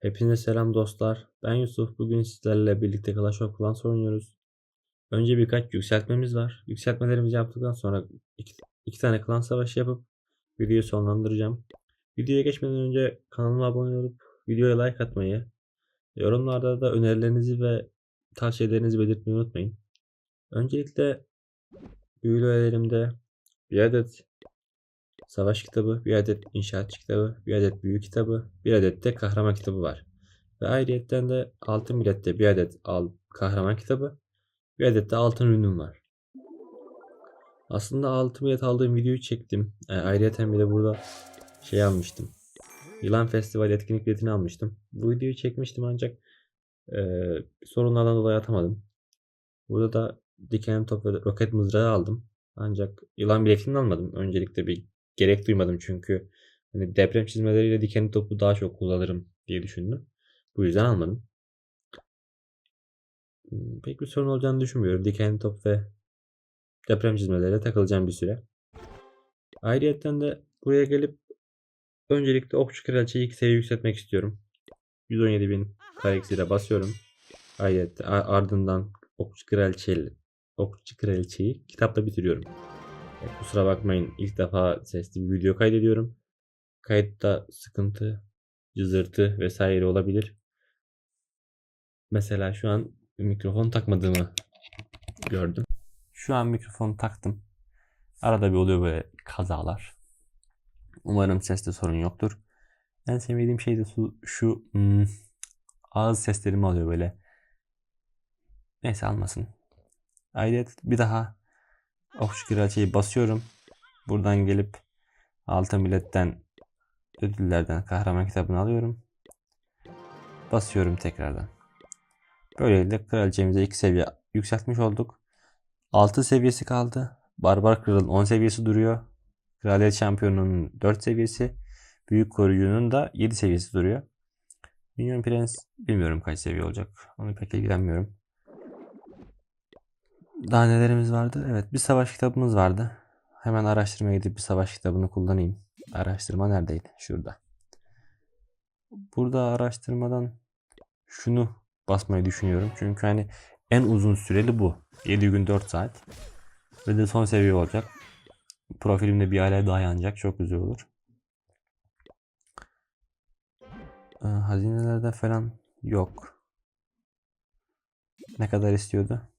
Hepinize selam dostlar. Ben Yusuf. Bugün sizlerle birlikte Clash of Clans oynuyoruz. Önce birkaç yükseltmemiz var. Yükseltmelerimizi yaptıktan sonra iki, iki tane klan savaşı yapıp videoyu sonlandıracağım. Videoya geçmeden önce kanalıma abone olup videoya like atmayı, yorumlarda da önerilerinizi ve tavsiyelerinizi belirtmeyi unutmayın. Öncelikle büyülü elimde bir adet savaş kitabı, bir adet inşaat kitabı, bir adet büyü kitabı, bir adet de kahraman kitabı var. Ve ayrıyetten de altın bilette bir adet al kahraman kitabı, bir adet de altın ürünüm var. Aslında altın bilet aldığım videoyu çektim. E, ayrıyeten bir de burada şey almıştım. Yılan Festival etkinlik biletini almıştım. Bu videoyu çekmiştim ancak e, sorunlardan dolayı atamadım. Burada da diken top ve roket mızrağı aldım. Ancak yılan biletini almadım. Öncelikle bir gerek duymadım çünkü hani deprem çizmeleriyle dikenli topu daha çok kullanırım diye düşündüm. Bu yüzden almadım. Hmm, Pek bir sorun olacağını düşünmüyorum. Dikenli top ve deprem çizmeleriyle takılacağım bir süre. Ayrıyeten de buraya gelip öncelikle okçu kraliçeyi iki seviye yükseltmek istiyorum. 117.000 kareksire basıyorum. Ayrıca ardından okçu kraliçeyi, okçu kraliçeyi kitapta bitiriyorum. E, Kusura bakmayın ilk defa sesli bir video kaydediyorum. Kayıtta sıkıntı, cızırtı vesaire olabilir. Mesela şu an mikrofon takmadığımı gördüm. Şu an mikrofon taktım. Arada bir oluyor böyle kazalar. Umarım seste sorun yoktur. En sevmediğim şey de şu, şu hmm, ağız seslerimi alıyor böyle. Neyse almasın. Ayrıca bir daha okçu kraliçeyi basıyorum. Buradan gelip altın biletten ödüllerden kahraman kitabını alıyorum. Basıyorum tekrardan. Böylelikle kraliçemize 2 seviye yükseltmiş olduk. 6 seviyesi kaldı. Barbar Kral'ın 10 seviyesi duruyor. Kraliyet Şampiyonu'nun 4 seviyesi. Büyük Koruyucu'nun da 7 seviyesi duruyor. Minyon Prens bilmiyorum kaç seviye olacak. Onu pek ilgilenmiyorum. Daha nelerimiz vardı? Evet bir savaş kitabımız vardı. Hemen araştırmaya gidip bir savaş kitabını kullanayım. Araştırma neredeydi? Şurada. Burada araştırmadan şunu basmayı düşünüyorum. Çünkü hani en uzun süreli bu. 7 gün 4 saat. Ve de son seviye olacak. Profilimde bir aile daha. Çok güzel olur. Ee, hazinelerde falan yok. Ne kadar istiyordu?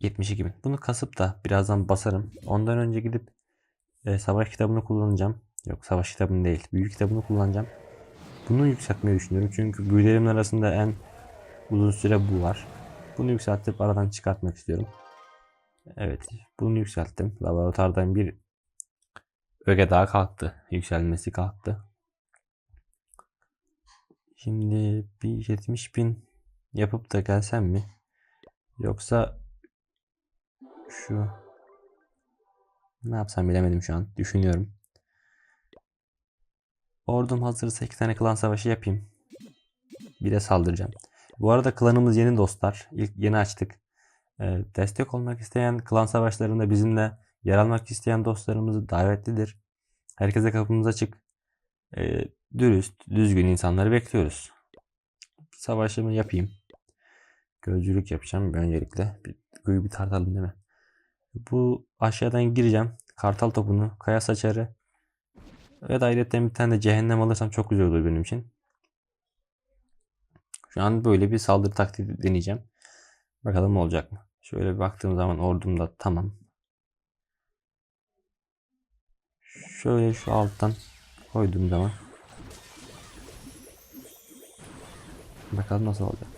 72 bin. Bunu kasıp da birazdan basarım. Ondan önce gidip e, savaş kitabını kullanacağım. Yok savaş kitabını değil. Büyük kitabını kullanacağım. Bunu yükseltmeyi düşünüyorum. Çünkü büyülerimin arasında en uzun süre bu var. Bunu yükseltip aradan çıkartmak istiyorum. Evet. Bunu yükselttim. Laboratuvardan bir öge daha kalktı. Yükselmesi kalktı. Şimdi bir 70 bin yapıp da gelsem mi? Yoksa şu ne yapsam bilemedim şu an. Düşünüyorum. Ordum hazırsa iki tane klan savaşı yapayım. Bir de saldıracağım. Bu arada klanımız yeni dostlar. İlk yeni açtık. Ee, destek olmak isteyen klan savaşlarında bizimle yer almak isteyen dostlarımız davetlidir. Herkese kapımız açık. Ee, dürüst, düzgün insanları bekliyoruz. Savaşımı yapayım. Gözcülük yapacağım öncelikle. Bir, bir tartalım değil mi? Bu aşağıdan gireceğim. Kartal topunu, kaya saçarı ve ayrıca bir tane de cehennem alırsam çok güzel olur benim için. Şu an böyle bir saldırı taktiği deneyeceğim. Bakalım olacak mı? Şöyle bir baktığım zaman ordum da tamam. Şöyle şu alttan koyduğum zaman bakalım nasıl olacak.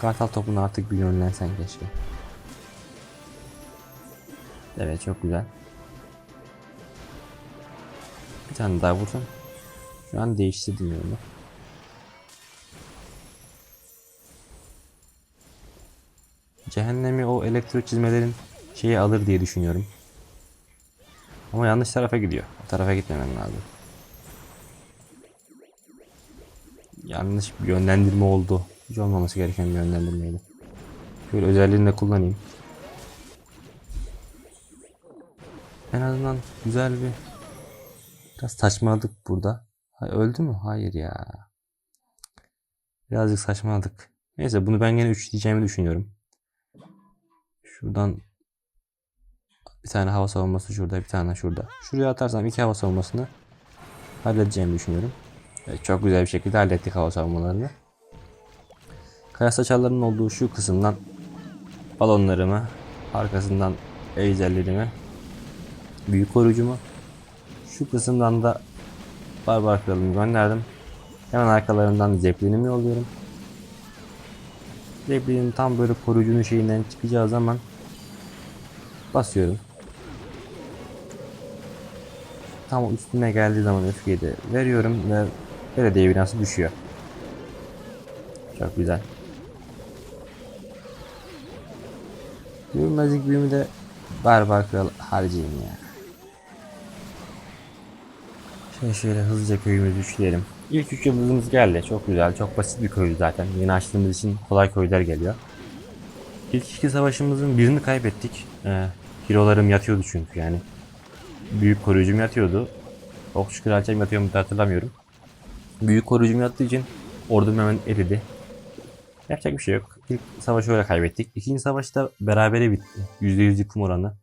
Kartal topunu artık bir yönlensen keşke. Evet çok güzel. Bir tane daha vursam. Şu an değiştirdim yönünü. Cehennemi o elektro çizmelerin şeyi alır diye düşünüyorum. Ama yanlış tarafa gidiyor. O tarafa gitmemem lazım. Yanlış bir yönlendirme oldu. Hiç olmaması gereken bir yönlendirmeydi. Şöyle özelliğini de kullanayım. Azından güzel bir Biraz saçmaladık burada. Ha, öldü mü? Hayır ya. Birazcık saçmaladık. Neyse bunu ben gene 3 diyeceğimi düşünüyorum. Şuradan bir tane hava savunması şurada, bir tane şurada. Şuraya atarsam iki hava savunmasını halledeceğimi düşünüyorum. Evet, çok güzel bir şekilde hallettik hava savunmalarını. Kaya saçarlarının olduğu şu kısımdan balonlarımı, arkasından ejderlerimi, büyük koruyucumu, şu kısımdan da barbar kralımı gönderdim. Hemen arkalarından zeplinimi yolluyorum. Zeplinin tam böyle koruyucunun şeyinden çıkacağı zaman basıyorum. Tam üstüne geldiği zaman öfkeyi de veriyorum ve belediye binası düşüyor. Çok güzel. Görünmezlik büyümü de barbar kral harcayayım ya. Şöyle hızlıca köyümüzü üçleyelim. İlk üç yıldızımız geldi. Çok güzel. Çok basit bir köydü zaten. Yeni açtığımız için kolay köyler geliyor. İlk iki savaşımızın birini kaybettik. Ee, hero'larım yatıyordu çünkü yani. Büyük koruyucum yatıyordu. Okçu kraliçem yatıyor mu hatırlamıyorum. Büyük koruyucum yattığı için ordum hemen eridi. Yapacak bir şey yok. İlk savaşı öyle kaybettik. İkinci savaşta berabere bitti. %100 yıkım oranı.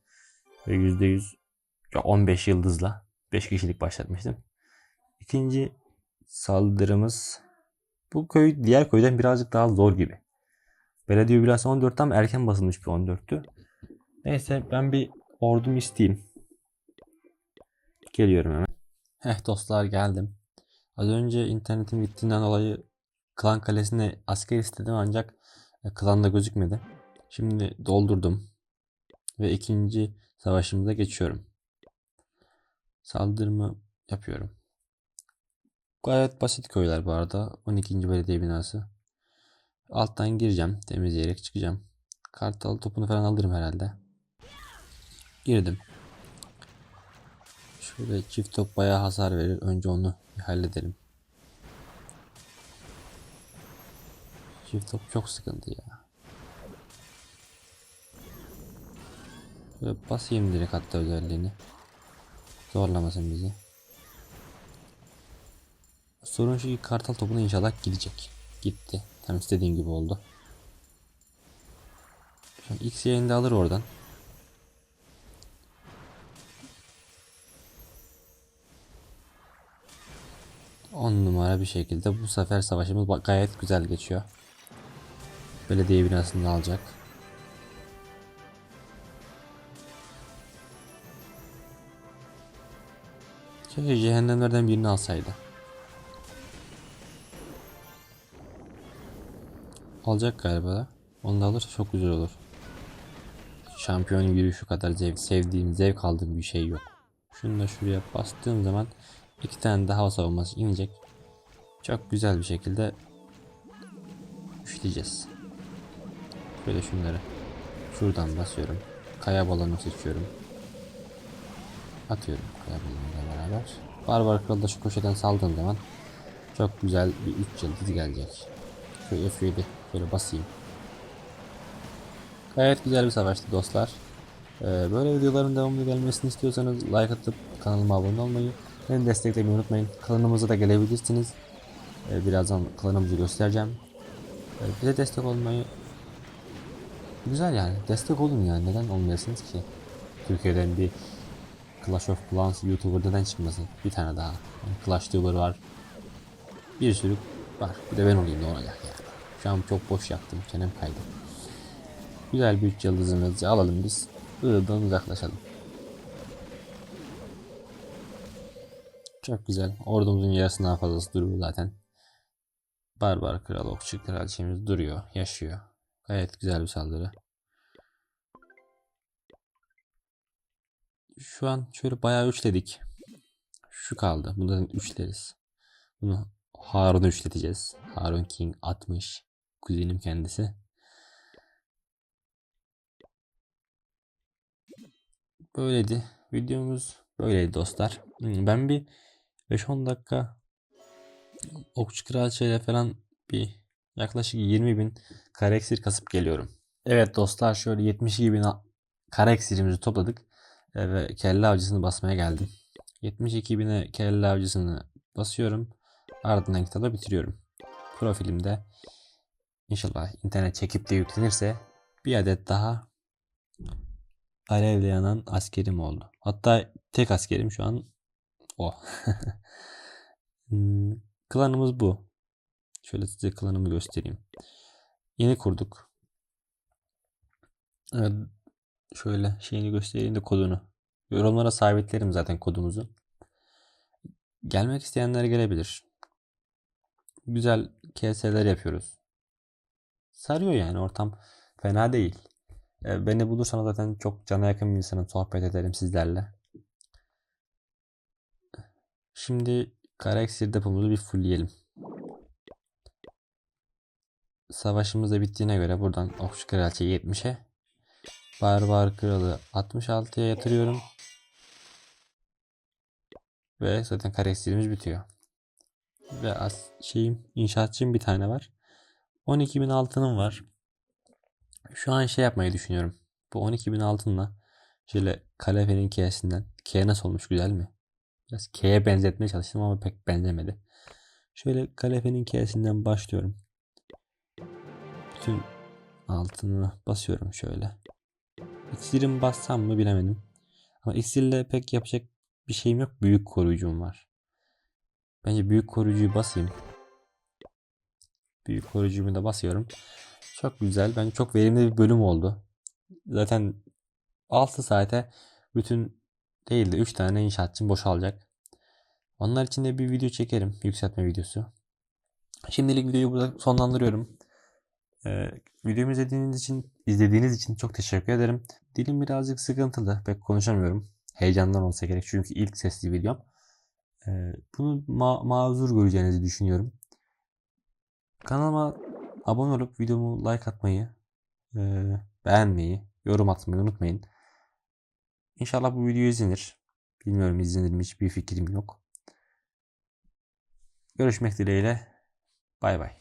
Ve %100 ya 15 yıldızla 5 kişilik başlatmıştım. İkinci saldırımız bu köy diğer köyden birazcık daha zor gibi. Belediye biraz 14 tam erken basılmış bir 14'tü. Neyse ben bir ordumu isteyeyim. Geliyorum hemen. Heh dostlar geldim. Az önce internetim gittiğinden dolayı klan kalesine asker istedim ancak e, klanda gözükmedi. Şimdi doldurdum. Ve ikinci savaşımıza geçiyorum. Saldırımı yapıyorum. Gayet basit köyler bu arada. 12. belediye binası. Alttan gireceğim. Temizleyerek çıkacağım. Kartal topunu falan alırım herhalde. Girdim. Şöyle çift top bayağı hasar verir. Önce onu bir halledelim. Çift top çok sıkıntı ya. Böyle basayım direkt hatta özelliğini. Zorlamasın bizi. Sorun şu ki kartal topuna inşallah gidecek. Gitti. Tam istediğim gibi oldu. Şu an X yayında alır oradan. On numara bir şekilde bu sefer savaşımız gayet güzel geçiyor. Belediye binasını alacak. Keşke cehennemlerden birini alsaydı. Alacak galiba. Onu da alırsa çok güzel olur. Şampiyon yürüyüşü kadar zevk, sevdiğim, zevk aldığım bir şey yok. Şunu da şuraya bastığım zaman iki tane daha savunması inecek. Çok güzel bir şekilde üçleyeceğiz. Böyle şunları. Şuradan basıyorum. Kaya balonu seçiyorum. Atıyorum kaya balonuyla beraber. Barbar Kral da şu köşeden saldığım zaman çok güzel bir 3 yıldız gelecek. Şöyle F7 şöyle basayım. Gayet güzel bir savaştı dostlar. Ee, böyle videoların devamlı gelmesini istiyorsanız like atıp kanalıma abone olmayı, beni desteklemeyi unutmayın. Kanalımıza da gelebilirsiniz. Ee, birazdan klanımızı göstereceğim. Ee, bize destek olmayı güzel yani. Destek olun yani. Neden olmayasınız ki? Türkiye'den bir Clash of Clans YouTuber neden çıkmasın? Bir tane daha. Yani Clash YouTuber var. Bir sürü var. Bir de ben olayım ne olacak yani. An çok boş yaptım. Çenem kaydı. Güzel bir üç yıldızımızı alalım biz. Iğdan uzaklaşalım. Çok güzel. Ordumuzun yarısından fazlası duruyor zaten. Barbar kral okçu kraliçemiz duruyor. Yaşıyor. Gayet güzel bir saldırı. Şu an şöyle bayağı üçledik. Şu kaldı. Bundan üçleriz. Bunu Harun'u üçleteceğiz. Harun King 60. Kuzenim kendisi. Böyleydi. Videomuz böyleydi dostlar. Hmm, Ben bir 5-10 dakika Okçu Kraliçeyle falan bir yaklaşık 20 bin kare iksir kasıp geliyorum. Evet dostlar şöyle 72 bin kare iksirimizi topladık. E, Ve kelle avcısını basmaya geldim. 72 bine kelle avcısını basıyorum. Ardından kitabı bitiriyorum. Profilimde inşallah internet çekip de yüklenirse bir adet daha alevle yanan askerim oldu. Hatta tek askerim şu an o. Hmm, Klanımız bu. Şöyle size klanımı göstereyim. Yeni kurduk. Evet, şöyle şeyini göstereyim de kodunu. Yorumlara sabitlerim zaten kodumuzu. Gelmek isteyenler gelebilir. Güzel KS'ler yapıyoruz. Sarıyor yani ortam fena değil. E, Beni bulursanız zaten çok cana yakın bir insanım. Sohbet ederim sizlerle. Şimdi kara depomuzu bir fullleyelim. Savaşımız da bittiğine göre buradan Okçu Kraliçe 70'e Barbar Kralı 66'ya yatırıyorum. Ve zaten kara iksirimiz bitiyor. Ve az şeyim inşaatçım bir tane var. 12.000 altınım var. Şu an şey yapmayı düşünüyorum. Bu 12.000 altınla şöyle kalefenin K'sinden. K nasıl olmuş güzel mi? Biraz K'ye benzetmeye çalıştım ama pek benzemedi. Şöyle kalefenin K'sinden başlıyorum. Bütün altını basıyorum şöyle. İksirim bassam mı bilemedim. Ama iksirle pek yapacak bir şeyim yok. Büyük koruyucum var. Bence büyük koruyucuyu basayım. Büyük koruyucumu da basıyorum. Çok güzel. Bence çok verimli bir bölüm oldu. Zaten 6 saate bütün değil de 3 tane inşaatçım boşalacak. Onlar için de bir video çekerim. Yükseltme videosu. Şimdilik videoyu burada sonlandırıyorum. Ee, videomu izlediğiniz için izlediğiniz için çok teşekkür ederim. Dilim birazcık sıkıntılı. Pek konuşamıyorum. Heyecandan olsa gerek. Çünkü ilk sesli videom. Ee, bunu ma- mazur göreceğinizi düşünüyorum. Kanalıma abone olup videomu like atmayı, e, beğenmeyi, yorum atmayı unutmayın. İnşallah bu video izlenir. Bilmiyorum izlenir mi hiçbir fikrim yok. Görüşmek dileğiyle. Bay bay.